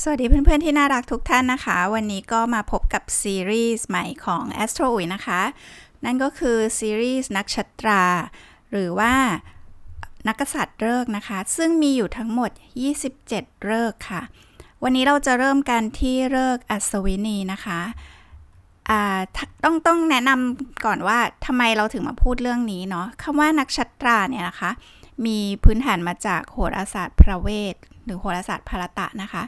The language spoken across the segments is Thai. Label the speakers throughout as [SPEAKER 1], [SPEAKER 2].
[SPEAKER 1] สวัสดีเพื่อนๆที่น่ารักทุกท่านนะคะ วันนี้ก็มาพบกับซีรีส์ใหม่ของ Astro อุ๋ยนะคะ นั่นก็คือซีรีส์นักชัตรา หรือว่านักกษัตริย์เลิกนะคะ ซึ่งมีอยู่ทั้งหมด 27 เลิกค่ะ วันนี้เราจะเริ่มกันที่เลิกอัศวินีนะคะอ่าต้องต้องแนะนำก่อนว่าทำไมเราถึงมาพูดเรื่องนี้เนาะคำว่านักชัตราเนี่ยนะคะ มีพื้นฐานมาจากโหราศาสตร์พระเวท หรือโหราศาสตร์ภารตะนะคะ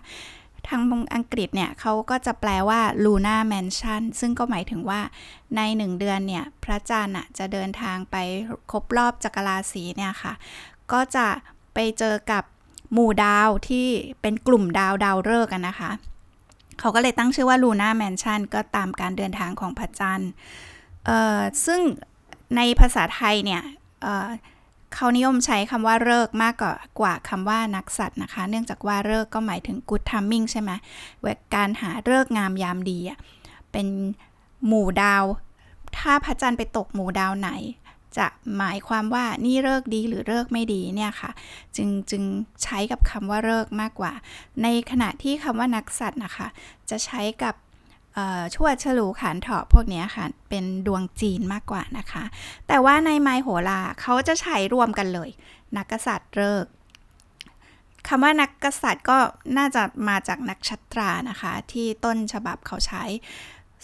[SPEAKER 1] ทางอังกฤษเนี่ยเขาก็จะแปลว่า Luna Mansion ซึ่งก็หมายถึงว่าในหนึ่งเดือนเนี่ยพระจันทร์จะเดินทางไปครบรอบจักรราศีเนี่ยค่ะ ก็จะไปเจอกับหมู่ดาวที่เป็นกลุ่มดาวดาวฤกษ์กันนะคะ เขาก็เลยตั้งชื่อว่า Luna Mansion ก็ตามการเดินทางของพระจันทร์ซึ่งในภาษาไทยเนี่ย เขานิยมใช้คำว่าเลิกมากกว่ากว่าคำว่านักสัตว์นะคะ เนื่องจากว่าเลิกก็หมายถึง good timing ใช่ไหมเวการหาเลิกงามยามดีอะเป็นหมู่ดาว ถ้าพระจันทร์ไปตกหมู่ดาวไหน จะหมายความว่านี่เลิกดีหรือเลิกไม่ดีเนี่ยค่ะ จึงจึงใช้กับคำว่าเลิกมากกว่า ในขณะที่คำว่านักสัตว์นะคะ จะใช้กับ ชวดฉลูขานเถาะพวกนี้ค่ะเป็นดวงจีนมากกว่านะคะ แต่ว่าในไมโหราเขาจะใช้รวมกันเลย นักกษัตริย์เลิกคำว่านักกษัตริย์ก็น่าจะมาจากนักชัตรานะคะ ที่ต้นฉบับเขาใช้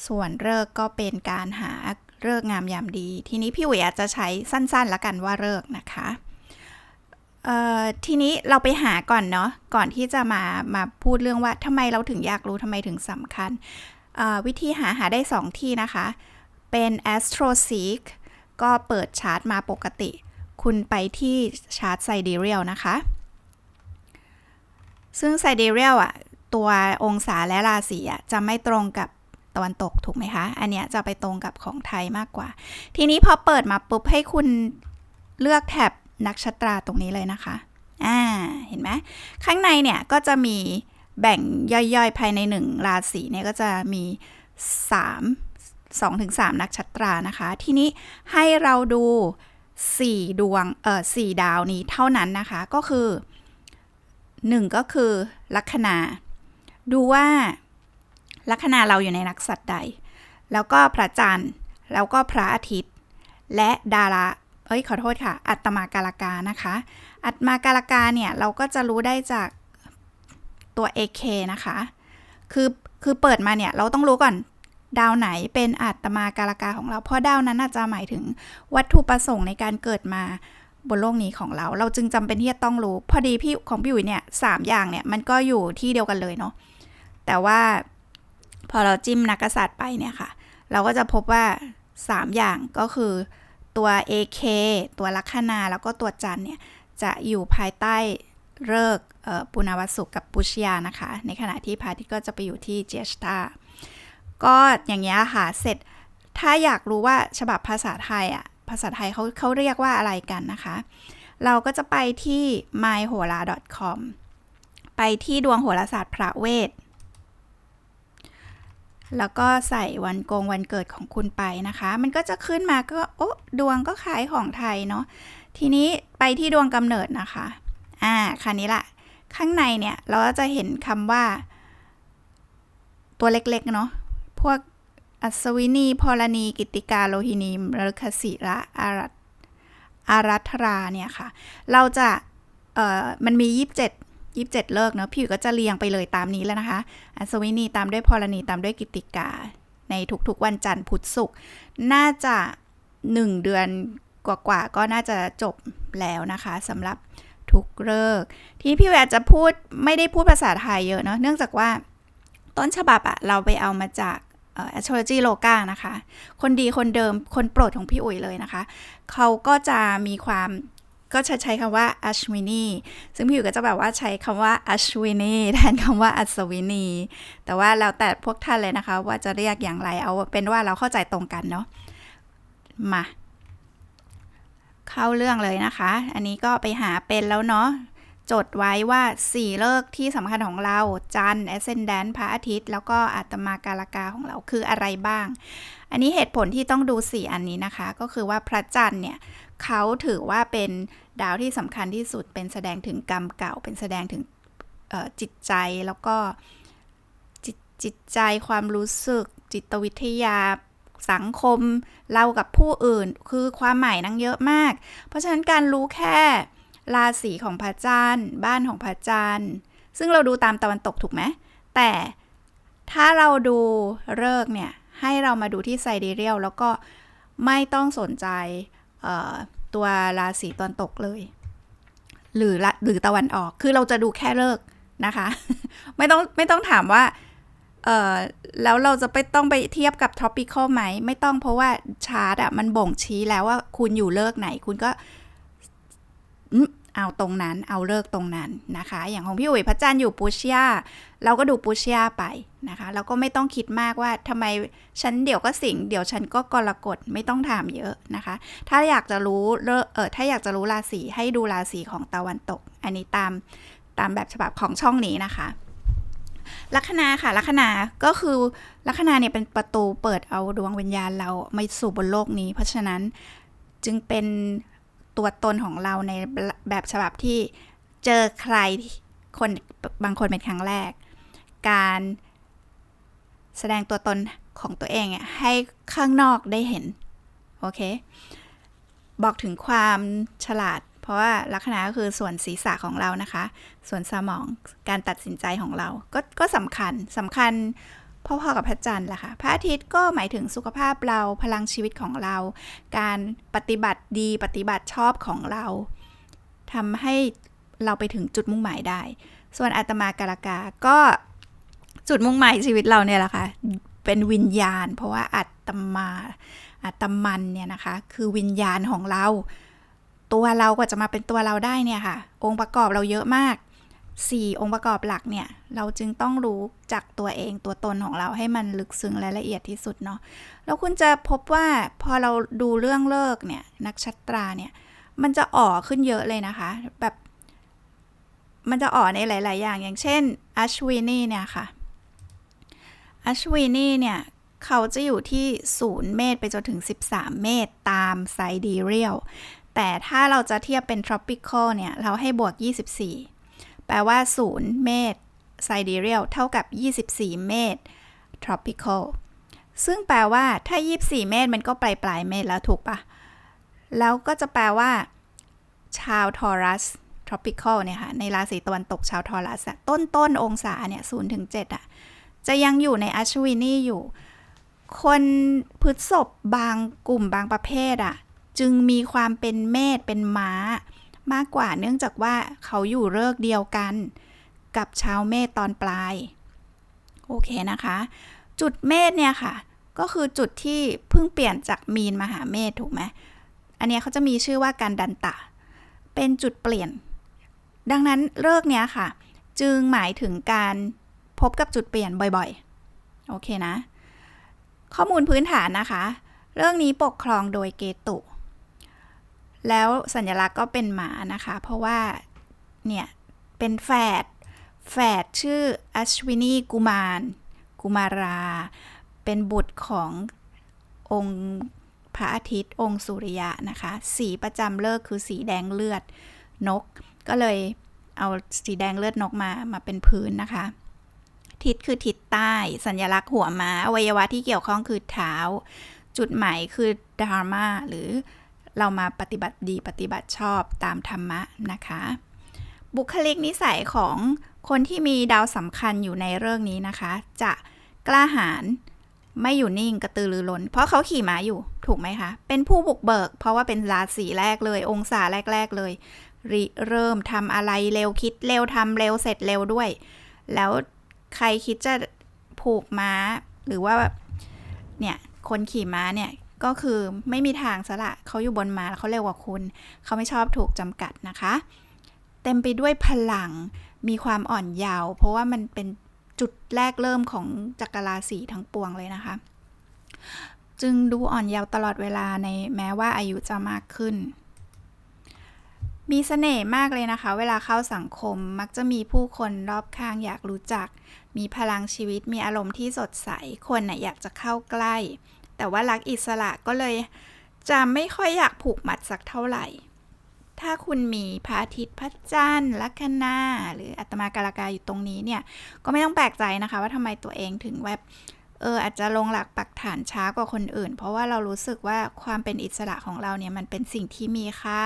[SPEAKER 1] ส่วนเลิกก็เป็นการหาเลิกงามยามดี ทีนี้พี่หวยอาจจะใช้สั้นๆละกันว่าเลิกนะคะทีนี้เราไปหาก่อนเนาะก่อนที่จะมามาพูดเรื่องว่าทำไมเราถึงอยากรู้ทำไมถึงสำคัญ วิธีหาหาได้สองที่นะคะ เป็น AstroSeek ก็เปิดชาร์ตมาปกติ คุณไปที่ชาร์ต Sidereal นะคะ ซึ่ง Sidereal อะ ตัวองศาและราศีอะ จะไม่ตรงกับตะวันตกถูกไหมคะ อันเนี้ยจะไปตรงกับของไทยมากกว่า ทีนี้พอเปิดมาปุ๊บให้คุณเลือกแท็บนักชัตราตรงนี้เลยนะคะ อ่า เห็นไหม ข้างในเนี่ยก็จะมี แบ่งย่อยๆ ภายในหนึ่งราศีเนี่ยก็จะมี 3 2ถึง3นักชัตรานะคะ ทีนี้ให้เราดู 4 ดวงเอ่อ4ดาวนี้เท่านั้นนะคะ ก็คือ 1 ก็คือลัคนา ดูว่าลัคนาเราอยู่ในนักสัตว์ใด แล้วก็พระจันทร์ แล้วก็พระอาทิตย์ และดาราเอ้ยขอโทษค่ะ อัตมาการกานะคะ อัตมาการกาเนี่ย เราก็จะรู้ได้จาก ตัว AK นะคะ คือคือเปิดมาเนี่ยเราต้องรู้ก่อนดาวไหนเป็นอัตมาการกาของเรา เพราะดาวนั้นน่าจะหมายถึงวัตถุประสงค์ในการเกิดมาบนโลกนี้ของเรา เราจึงจำเป็นที่จะต้องรู้ พอดีพี่ของพี่อุ๋ยเนี่ยสามอย่างเนี่ยมันก็อยู่ที่เดียวกันเลยเนาะ แต่ว่าพอเราจิ้มนักกษัตริย์ไปเนี่ยค่ะ เราก็จะพบว่า 3 อย่างก็คือตัว AK ตัวลัคนาแล้วก็ตัวจันเนี่ยจะอยู่ภายใต้ เลิกษ์ปุณวัสุกับปุชยานะคะ ในขณะที่พระอาทิตย์ก็จะไปอยู่ที่เจสตาก็อย่างเงี้ยค่ะ เสร็จถ้าอยากรู้ว่าฉบับภาษาไทยอะภาษาไทยเขาเขาเรียกว่าอะไรกันนะคะ เราก็จะไปที่ myhora.com ไปที่ดวงโหราศาสตร์พระเวท แล้วก็ใส่วันโกงวันเกิดของคุณไปนะคะ มันก็จะขึ้นมาก็ โอ้ดวงก็คล้ายของไทยเนาะทีนี้ไปที่ดวงกำเนิดนะคะ อ่าคันนี้ละข้างในเนี่ยเราก็จะเห็นคำว่า ตัวเล็กๆเนาะพวกอัศวินีพรณีกิติกาโลหินีมฤคศิระอารัตอารัธราเนี่ยค่ะ เราจะเอ่อมันมี 27 27 เลิกเนาะพี่ก็จะเรียงไปเลยตามนี้แล้วนะคะ อัศวินีตามด้วยพรณีตามด้วยกิติกา ในทุกๆวันจันทร์พุธศุกร์น่าจะ 1 เดือนกว่าๆก็น่าจะจบแล้วนะคะสำหรับ ทุกเลิก ทีนี้พี่แวร์จะพูดไม่ได้พูดภาษาไทยเยอะเนาะเนื่องจากว่าต้นฉบับอะเราไปเอามาจากเอ่อ astrology loga นะคะ คนดีคนเดิมคนโปรดของพี่อุ๋ยเลยนะคะ เขาก็จะมีความก็จะใช้คำว่า ashwini ซึ่งพี่อุ๋ยก็จะแบบว่าใช้คำว่า ashwini แทนคำว่าอัศวินีแต่ว่าแล้วแต่พวกท่านเลยนะคะ ว่าจะเรียกอย่างไร เอาเป็นว่าเราเข้าใจตรงกันเนาะ มา เข้าเรื่องเลยนะคะ อันนี้ก็ไปหาเป็นแล้วเนาะจดไว้ว่า4เลิกที่สำคัญของเราจันทร์ ascendant พระอาทิตย์ แล้วก็อัตมาการกาของเราคืออะไรบ้าง อันนี้เหตุผลที่ต้องดู4อันนี้นะคะ ก็คือว่าพระจันทร์เนี่ยเขาถือว่าเป็นดาวที่สำคัญที่สุดเป็นแสดงถึงกรรมเก่า เป็นแสดงถึงจิตใจแล้วก็จิตใจความรู้สึกจิตวิทยา สังคม เรากับผู้อื่น คือความหมายนั่งเยอะมาก เพราะฉะนั้นการรู้แค่ราศีของพระจันทร์บ้านของพระจันทร์ซึ่งเราดูตามตะวันตกถูกไหมแต่ถ้าเราดูเลิกษ์เนี่ย ให้เรามาดูที่ไซเดเรียลแล้วก็ไม่ต้องสนใจตัวราศีตะวันตกเลย หรือหรือตะวันออกคือเราจะดูแค่เลิกษ์นะคะ ไม่ต้องไม่ต้องถามว่า เออแล้วเราจะไปต้องไปเทียบกับ tropical ไหม ไม่ต้องเพราะว่าชาร์ตอะมันบ่งชี้แล้วว่าคุณอยู่เลิกไหน คุณก็เอาตรงนั้น เอาเลิกตรงนั้นนะคะ อย่างของพี่อุ๋ยพระจันทร์อยู่ปูเชียเราก็ดูปูเชียไปนะคะแล้วก็ไม่ต้องคิดมากว่าทำไมฉันเดี๋ยวก็สิงเดี๋ยวฉันก็กรกฎไม่ต้องถามเยอะนะคะ ถ้าอยากจะรู้เเออถ้าอยากจะรู้ราศีให้ดูราศีของตะวันตก อันนี้ตามตามแบบฉบับของช่องนี้นะคะ ลัคนาค่ะลัคนาก็คือลัคนาเนี่ยเป็นประตูเปิดเอาดวงวิญญาณเรามาสู่บนโลกนี้ เพราะฉะนั้นจึงเป็นตัวตนของเราในแบบฉบับที่เจอใครคนบางคนเป็นครั้งแรก การแสดงตัวตนของตัวเองให้ข้างนอกได้เห็น โอเค บอกถึงความฉลาด ราะว่าลัคนาก็คือส่วนศีรษะของเรานะคะ ส่วนสมองการตัดสินใจของเรา ก็ก็สำคัญสำคัญพ่อๆกับพระจันทร์แหละค่ะ พระอาทิตย์ก็หมายถึงสุขภาพเราพลังชีวิตของเรา การปฏิบัติดีปฏิบัติชอบของเราทำให้เราไปถึงจุดมุ่งหมายได้ ส่วนอาตมาการากาก็จุดมุ่งหมายชีวิตเราเนี่ยแหละค่ะ เป็นวิญญาณ เพราะว่าอัตมาอัตมันเนี่ยนะคะ คือวิญญาณของเรา ตัวเรากว่าจะมาเป็นตัวเราได้เนี่ยค่ะ องค์ประกอบเราเยอะมาก 4 องค์ประกอบหลักเนี่ย เราจึงต้องรู้จักตัวเองตัวตนของเราให้มันลึกซึ้งและละเอียดที่สุดเนาะแล้วคุณจะพบว่าพอเราดูเรื่องเลิกเนี่ยนักชัตราเนี่ยมันจะอ่อขึ้นเยอะเลยนะคะ แบบมันจะอ่อในหลาย ๆ อย่าง อย่างเช่นอัชวินีเนี่ยค่ะอัชวินีเนี่ย เขาจะอยู่ที่ศูนย์เมษไปจนถึง 13 เมษตามไซดีเรียล แต่ถ้าเราจะเทียบเป็น tropical เนี่ย เราให้บวก 24 แปลว่า 0 เมษ sidereal เท่ากับ 24 เมษ tropical ซึ่งแปลว่าถ้า 24 เมษมันก็ปลายปลายเมษแล้วถูกปะแล้วก็จะแปลว่า ชาวทอรัส tropical เนี่ยค่ะ ในราศีตะวันตกชาวทอรัสต้นต้นองศาเนี่ย0ถึง7อะจะยังอยู่ในอัชวินีอยู่ คนพฤษบบางกลุ่มบางประเภทอะ จึงมีความเป็นเมษเป็นม้า มากกว่าเนื่องจากว่าเขาอยู่เลิกเดียวกัน กับชาวเมษตอนปลาย โอเคนะคะ จุดเมษเนี่ยค่ะ ก็คือจุดที่เพิ่งเปลี่ยนจากมีนมาหาเมษถูกไหมอันนี้เขาจะมีชื่อว่าการดันตะ เป็นจุดเปลี่ยน ดังนั้นเลิกเนี้ยค่ะ จึงหมายถึงการพบกับจุดเปลี่ยนบ่อยๆ โอเคนะ ข้อมูลพื้นฐานนะคะ เรื่องนี้ปกครองโดยเกตุ แล้วสัญลักษณ์ก็เป็นหมานะคะ เพราะว่าเนี่ยเป็นแฝดแฝดชื่ออัชวินีกุมาร กุมารา เป็นบุตรขององค์พระอาทิตย์องค์สุริยะนะคะ สีประจำเลิกคือสีแดงเลือดนก ก็เลยเอาสีแดงเลือดนกมามาเป็นพื้นนะคะ ทิศคือทิศใต้สัญลักษณ์หัวม้าอวัยวะที่เกี่ยวข้องคือเท้า จุดหมายคือดาร์มาหรือ เรามาปฏิบัติดีปฏิบัติชอบตามธรรมะนะคะ บุคลิกนิสัยของคนที่มีดาวสำคัญอยู่ในเรื่องนี้นะคะ จะกล้าหาญไม่อยู่นิ่งกระตือรือร้น เพราะเขาขี่ม้าอยู่ถูกไหมคะ เป็นผู้บุกเบิก เพราะว่าเป็นราศีแรกเลย องศาแรก ๆ เลยริเริ่มทำอะไรเร็วคิดเร็วทำเร็วเสร็จเร็วด้วย แล้วใครคิดจะผูกม้า หรือว่าเนี่ยคนขี่ม้าเนี่ย ก็คือไม่มีทางสละเขาอยู่บนม้าเขาเร็วกว่าคุณ เขาไม่ชอบถูกจำกัดนะคะ เต็มไปด้วยพลังมีความอ่อนเยาว์เพราะว่ามันเป็นจุดแรกเริ่มของจักรราศีทั้งปวงเลยนะคะ จึงดูอ่อนเยาว์ตลอดเวลาในแม้ว่าอายุจะมากขึ้น มีเสน่ห์มากเลยนะคะ เวลาเข้าสังคมมักจะมีผู้คนรอบข้างอยากรู้จัก มีพลังชีวิตมีอารมณ์ที่สดใส คนน่ะอยากจะเข้าใกล้ แต่ว่ารักอิสระก็เลย จะไม่ค่อยอยากผูกมัดสักเท่าไหร่ ถ้าคุณมีพระอาทิตย์พระจันทร์ลัคนาหรืออัตมากาลากาอยู่ตรงนี้เนี่ย ก็ไม่ต้องแปลกใจนะคะ ว่าทำไมตัวเองถึงแบบเอออาจจะลงหลักปักฐานช้ากว่าคนอื่น เพราะว่าเรารู้สึกว่าความเป็นอิสระของเราเนี่ยมันเป็นสิ่งที่มีค่า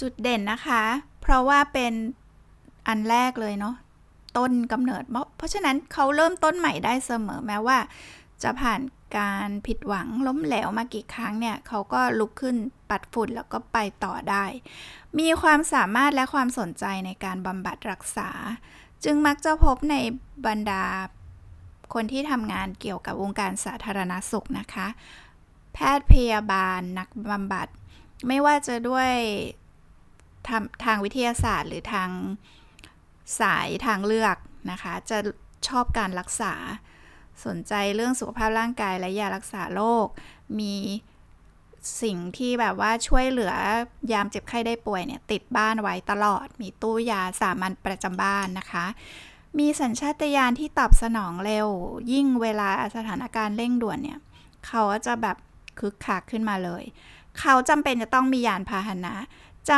[SPEAKER 1] จุดเด่นนะคะ เพราะว่าเป็นอันแรกเลยเนาะต้นกำเนิด เพราะฉะนั้นเขาเริ่มต้นใหม่ได้เสมอแม้ว่า จะผ่านการผิดหวังล้มเหลวมากี่ครั้งเนี่ยเขาก็ลุกขึ้นปัดฝุ่นแล้วก็ไปต่อได้ มีความสามารถและความสนใจในการบำบัดรักษา จึงมักจะพบในบรรดาคนที่ทำงานเกี่ยวกับวงการสาธารณสุขนะคะ แพทย์พยาบาลนักบำบัด ไม่ว่าจะด้วยทางทางวิทยาศาสตร์ หรือทางสายทางเลือกนะคะ จะชอบการรักษา สนใจเรื่องสุขภาพร่างกายและยารักษาโรค มีสิ่งที่แบบว่าช่วยเหลือยามเจ็บไข้ได้ป่วยเนี่ยติดบ้านไว้ตลอด มีตู้ยาสามัญประจำบ้านนะคะ มีสัญชาตญาณที่ตอบสนองเร็ว ยิ่งเวลาสถานการณ์เร่งด่วนเนี่ย เขาก็จะแบบคึกคักขึ้นมาเลย เขาจำเป็นจะต้องมียานพาหนะจ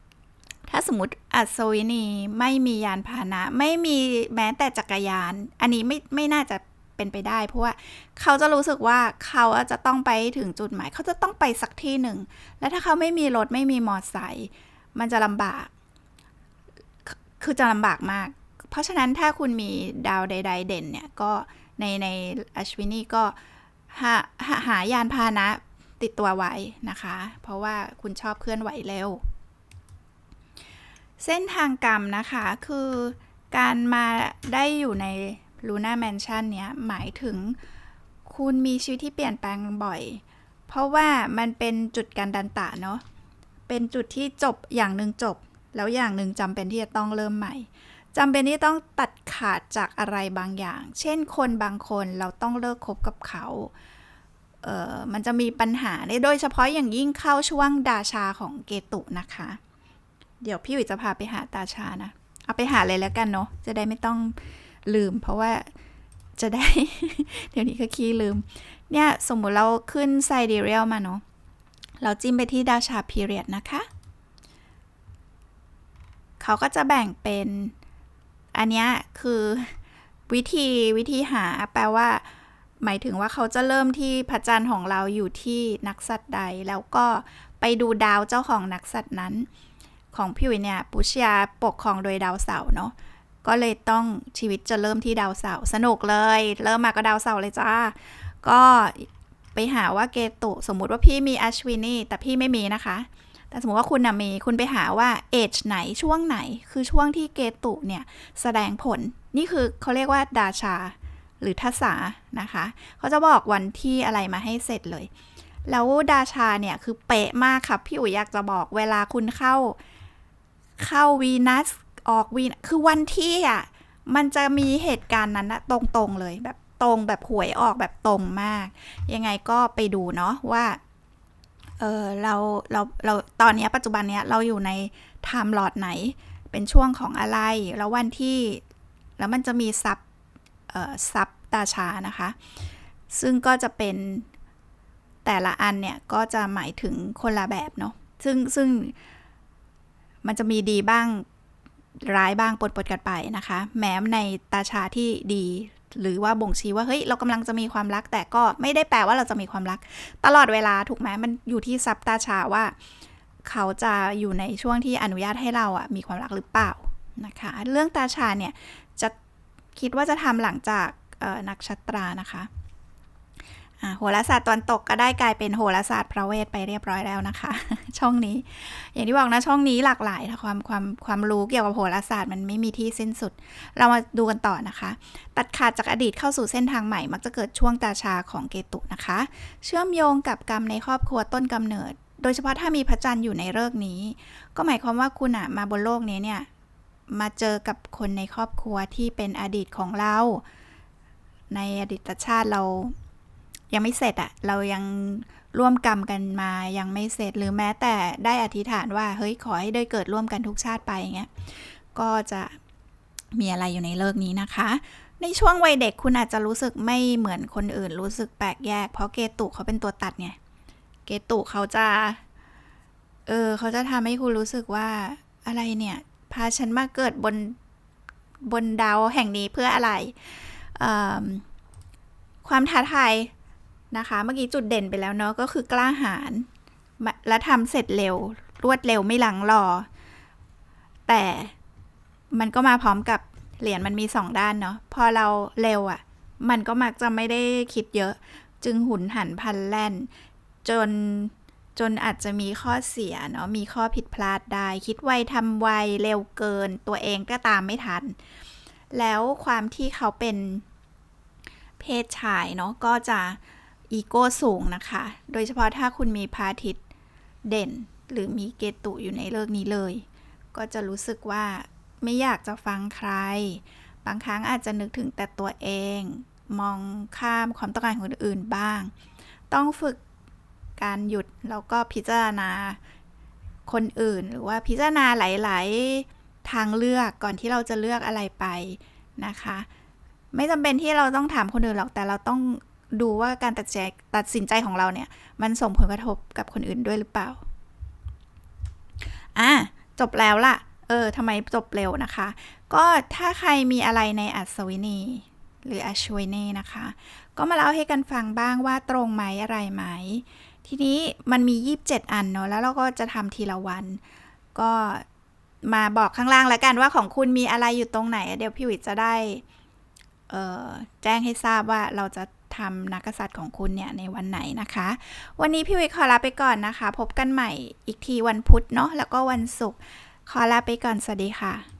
[SPEAKER 1] ำถ้าสมมติอัศวินีไม่มียานพาหนะ ไม่มีแม้แต่จักรยาน อันนี้ไม่ไม่น่าจะ เป็นไปได้ เพราะว่าเขาจะรู้สึกว่าเขาจะต้องไปถึงจุดหมาย เขาจะต้องไปสักที่หนึ่ง แล้วถ้าเขาไม่มีรถไม่มีมอเตอร์ไซค์มันจะลำบาก คือจะลำบากมาก เพราะฉะนั้นถ้าคุณมีดาวใด ๆ เด่นเนี่ยก็ในในอชวินีก็หาหาหายานพาหนะติดตัวไว้นะคะ เพราะว่าคุณชอบเคลื่อนไหวเร็ว เส้นทางกรรมนะคะคือการมาได้อยู่ใน ลูน่าแมนชั่นเนี้ยหมายถึงคุณมีชีวิตที่เปลี่ยนแปลงบ่อย เพราะว่ามันเป็นจุดการดันตะเนาะ เป็นจุดที่จบอย่างหนึ่งจบ แล้วอย่างหนึ่งจำเป็นที่จะต้องเริ่มใหม่จำเป็นที่ต้องตัดขาดจากอะไรบางอย่าง เช่นคนบางคนเราต้องเลิกคบกับเขาเออมันจะมีปัญหาโดยเฉพาะอย่างยิ่งเข้าช่วงดาชาของเกตุนะคะ เดี๋ยวพี่วิจะพาไปหาตาชานะ เอาไปหาเลยแล้วกันเนาะ จะได้ไม่ต้อง ลืม เพราะว่าจะได้ เดี๋ยวนี้ก็ขี้ลืม เนี่ย สมมุติเราขึ้นไซเดเรียลมาเนาะเราจิ้มไปที่ดาชาพีเรียดนะคะ เขาก็จะแบ่งเป็น อันนี้คือวิธีวิธีหาแปลว่า หมายถึงว่าเขาจะเริ่มที่พระจันทร์ของเราอยู่ที่นักสัตว์ใด แล้วก็ไปดูดาวเจ้าของนักสัตว์นั้น ของพี่วิเนี่ยปุชยาปกครองโดยดาวเสาร์เนาะ ก็เลยต้องชีวิตจะเริ่มที่ดาวเสาร์สนุกเลย เริ่มมาก็ดาวเสาร์เลยจ้า ก็ไปหาว่าเกตุสมมุติว่าพี่มีอัชวินีแต่พี่ไม่มีนะคะ แต่สมมติว่าคุณนะมีคุณไปหาว่าเอจไหนช่วงไหน คือช่วงที่เกตุเนี่ยแสดงผลนี่คือเขาเรียกว่าดาชาหรือทัศานะคะเขาจะบอกวันที่อะไรมาให้เสร็จเลย แล้วดาชาเนี่ยคือเป๊ะมากค่ะพี่อุ๋ยอยากจะบอกเวลาคุณเข้าเข้าวีนัส ออกวีนคือวันที่อะมันจะมีเหตุการณ์นั้นนะตรงๆเลยแบบตรงแบบหวยออกแบบตรงมาก ยังไงก็ไปดูเนาะว่าเออเราเราเราตอนนี้ปัจจุบันเนี้ยเราอยู่ในไทม์ลอดไหน เป็นช่วงของอะไร แล้ววันที่แล้วมันจะมีซับเอ่อซับตาชานะคะ ซึ่งก็จะเป็นแต่ละอันเนี่ย ก็จะหมายถึงคนละแบบเนาะซึ่งซึ่งมันจะมีดีบ้าง ร้ายบ้างปนปนกันไปนะคะ แม้ในตาชาที่ดี หรือว่าบ่งชี้ว่าเฮ้ยเรากำลังจะมีความรัก แต่ก็ไม่ได้แปลว่าเราจะมีความรัก ตลอดเวลาถูกไหมมันอยู่ที่ซับตาชาว่า เขาจะอยู่ในช่วงที่อนุญาตให้เราอะมีความรักหรือเปล่านะคะ เรื่องตาชาเนี่ยจะคิดว่าจะทำหลังจากนักชัตรานะคะ โหราศาสตร์ตอนตกก็ได้กลายเป็นโหราศาสตร์พระเวทไปเรียบร้อยแล้วนะคะ ช่องนี้ อย่างที่บอกนะช่องนี้หลากหลายความความความรู้เกี่ยวกับโหราศาสตร์มันไม่มีที่สิ้นสุด เรามาดูกันต่อนะคะ ตัดขาดจากอดีตเข้าสู่เส้นทางใหม่ มักจะเกิดช่วงตาชาของเกตุนะคะ เชื่อมโยงกับกรรมในครอบครัวต้นกำเนิด โดยเฉพาะถ้ามีพระจันทร์อยู่ในเลิกนี้ ก็หมายความว่าคุณอะมาบนโลกนี้เนี่ยมาเจอกับคนในครอบครัวที่เป็นอดีตของเรา ในอดีตชาติเรา ยังไม่เสร็จอะเรายังร่วมกรรมกันมายังไม่เสร็จหรือแม้แต่ได้อธิษฐานว่า เฮ้ยขอให้ได้เกิดร่วมกันทุกชาติไปอย่างเงี้ยก็จะมีอะไรอยู่ในเลิกนี้นะคะ ในช่วงวัยเด็กคุณอาจจะรู้สึกไม่เหมือนคนอื่น รู้สึกแปลกแยก เพราะเกตุเขาเป็นตัวตัดไงเกตุเขาจะ เออเขาจะทำให้คุณรู้สึกว่าอะไรเนี่ย พาฉันมาเกิดบนบนดาวแห่งนี้เพื่ออะไรความท้าทาย นะคะ เมื่อกี้จุดเด่นไปแล้วเนาะก็คือกล้าหาญและทำเสร็จเร็ว รวดเร็วไม่หลังรอ แต่มันก็มาพร้อมกับเหรียญมันมีสองด้านเนาะพอเราเร็วอะ่ะ มันก็มักจะไม่ได้คิดเยอะ จึงหุนหันพลันแล่น จนจนอาจจะมีข้อเสียเนาะมีข้อผิดพลาดได้ คิดไวทำไวเร็วเกิน ตัวเองก็ตามไม่ทัน แล้วความที่เขาเป็นเพศชายเนาะก็จะ อีโก้สูงนะคะ โดยเฉพาะถ้าคุณมีพาทิต์เด่น หรือมีเกตุอยู่ในเลิกนี้เลย ก็จะรู้สึกว่าไม่อยากจะฟังใคร บางครั้งอาจจะนึกถึงแต่ตัวเอง มองข้ามความต้องการของคนอื่นบ้าง ต้องฝึกการหยุดแล้วก็พิจารณาคนอื่น หรือว่าพิจารณาหลาย ๆ ทางเลือกก่อนที่เราจะเลือกอะไรไปนะคะ ไม่จำเป็นที่เราต้องถามคนอื่นหรอกแต่เราต้อง ดูว่าการตัดใจตัดสินใจของเราเนี่ย มันส่งผลกระทบกับคนอื่นด้วยหรือเปล่า อะ จบแล้วล่ะ เออทำไมจบเร็วนะคะ ก็ถ้าใครมีอะไรในอัศวินี หรืออัชวินีนะคะ ก็มาเล่าให้กันฟังบ้างว่าตรงไหมอะไรไหม ทีนี้มันมี 27 อันเนาะ แล้วเราก็จะทำทีละวัน ก็มาบอกข้างล่างแล้วกันว่าของคุณมีอะไรอยู่ตรงไหน เดี๋ยวพี่วิทย์จะได้แจ้งให้ทราบว่าเราจะ ทำนักษัตริย์ของคุณเนี่ยในวันไหนนะคะ วันนี้พี่วิทขอลาไปก่อนนะคะ พบกันใหม่อีกทีวันพุธเนาะแล้วก็วันศุกร์ขอลาไปก่อนสวัสดีค่ะ